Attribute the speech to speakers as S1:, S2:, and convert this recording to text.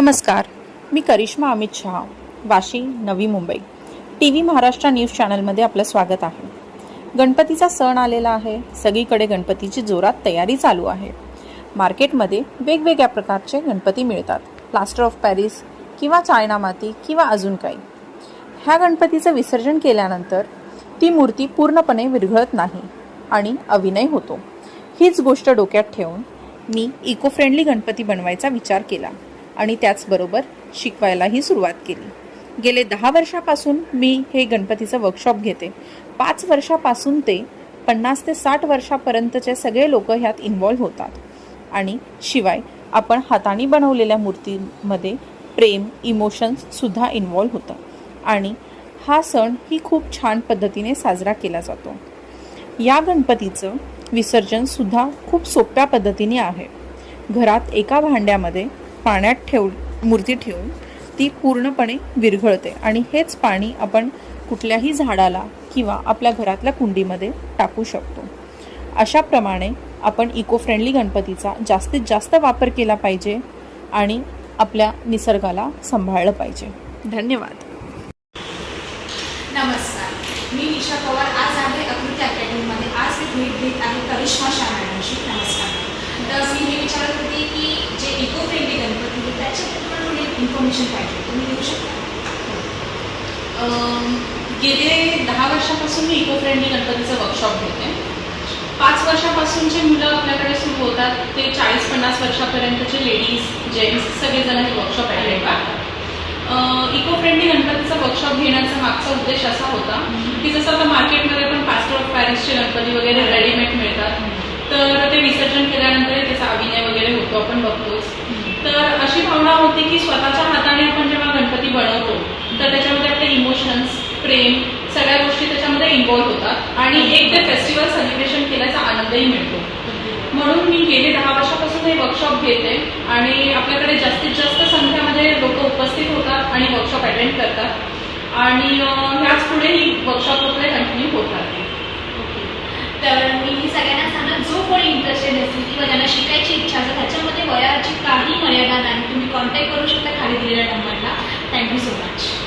S1: नमस्कार. मी Karishma Amit Shah Vashi Navi Mumbai. T V Maharashtra news चॅनलमध्ये आपलं स्वागत आहे. गणपतीचा सण आलेला आहे. सगळीकडे गणपतीची जोरात तयारी चालू आहे. मार्केटमध्ये वेगवेगळ्या प्रकारचे गणपती मिळतात. प्लास्टर ऑफ पॅरिस किंवा चायना माती किंवा अजून काही. ह्या गणपतीचं विसर्जन केल्यानंतर ती मूर्ती पूर्णपणे विरघळत नाही आणि अविनय होतो. हीच गोष्ट डोक्यात ठेवून मी इको फ्रेंडली गणपती बनवायचा विचार केला. आणि त्याचबरोबर शिकवायलाही सुरुवात केली. गेले दहा वर्षापासून मी हे गणपतीचं वर्कशॉप घेते. पाच वर्षापासून ते पन्नास ते साठ वर्षापर्यंतचे सगळे लोक ह्यात इन्वॉल्व्ह होतात. आणि शिवाय आपण हाताने बनवलेल्या मूर्तींमध्ये प्रेम इमोशन्ससुद्धा इन्वॉल्व्ह होतं. आणि हा सण ही खूप छान पद्धतीने साजरा केला जातो. या गणपतीचं विसर्जनसुद्धा खूप सोप्या पद्धतीने आहे. घरात एका भांड्यामध्ये पाण्यात ठेव मूर्ती ठेवून ती पूर्णपणे विरघळते. आणि हेच पाणी आपण कुठल्याही झाडाला किंवा आपल्या घरातल्या कुंडीमध्ये टाकू शकतो. अशाप्रमाणे आपण इको फ्रेंडली गणपतीचा जास्तीत जास्त वापर केला पाहिजे आणि आपल्या निसर्गाला सांभाळलं पाहिजे. धन्यवाद.
S2: नमस्कार. मी निशा पवार. आज आहे अकृती अकॅडमीमध्ये. आज मी भेट देत आहे करिश्मा शाह मॅडमशी. नमस्कार. तर मी हे विचारत होते की जे इको फ्रेंडली गणपती आहे त्याच्याबद्दल मला थोडी इन्फॉर्मेशन पाहिजे तुम्ही देऊ शकता?
S3: गेले दहा वर्षापासून मी इको फ्रेंडली गणपतीचं वर्कशॉप घेते. पाच वर्षापासूनचे मुलं आपल्याकडे सुरू होतात ते चाळीस पन्नास वर्षापर्यंतचे लेडीज जेंट्स सगळेजण हे वर्कशॉप अटेंड करतात इको फ्रेंडली गणपतीचा वर्कशॉप घेण्याचा मागचा उद्देश असा होता की जसं आता मार्केटमध्ये पण पास्टर ऑफ पॅरिसचे गणपती वगैरे रेडीमेड मिळतात तर ते विसर्जन येतो आपण बघतोच. तर अशी भावना होती की स्वतःच्या हाताने आपण जेव्हा गणपती बनवतो तर त्याच्यामध्ये आपले इमोशन्स प्रेम सगळ्या गोष्टी त्याच्यामध्ये इन्व्हॉल्व्ह होतात आणि एक ते फेस्टिवल सेलिब्रेशन केल्याचा आनंदही मिळतो. म्हणून मी गेले दहा वर्षापासून हे वर्कशॉप घेते आणि आपल्याकडे जास्तीत जास्त संख्यामध्ये लोक उपस्थित होतात आणि वर्कशॉप अटेंड करतात. आणि ह्याच पुढे ही वर्कशॉप आपले कंटिन्यू कॉन्टॅक्ट करू
S2: शकता खाली दिलेल्या नंबरला थँक्यू सो मच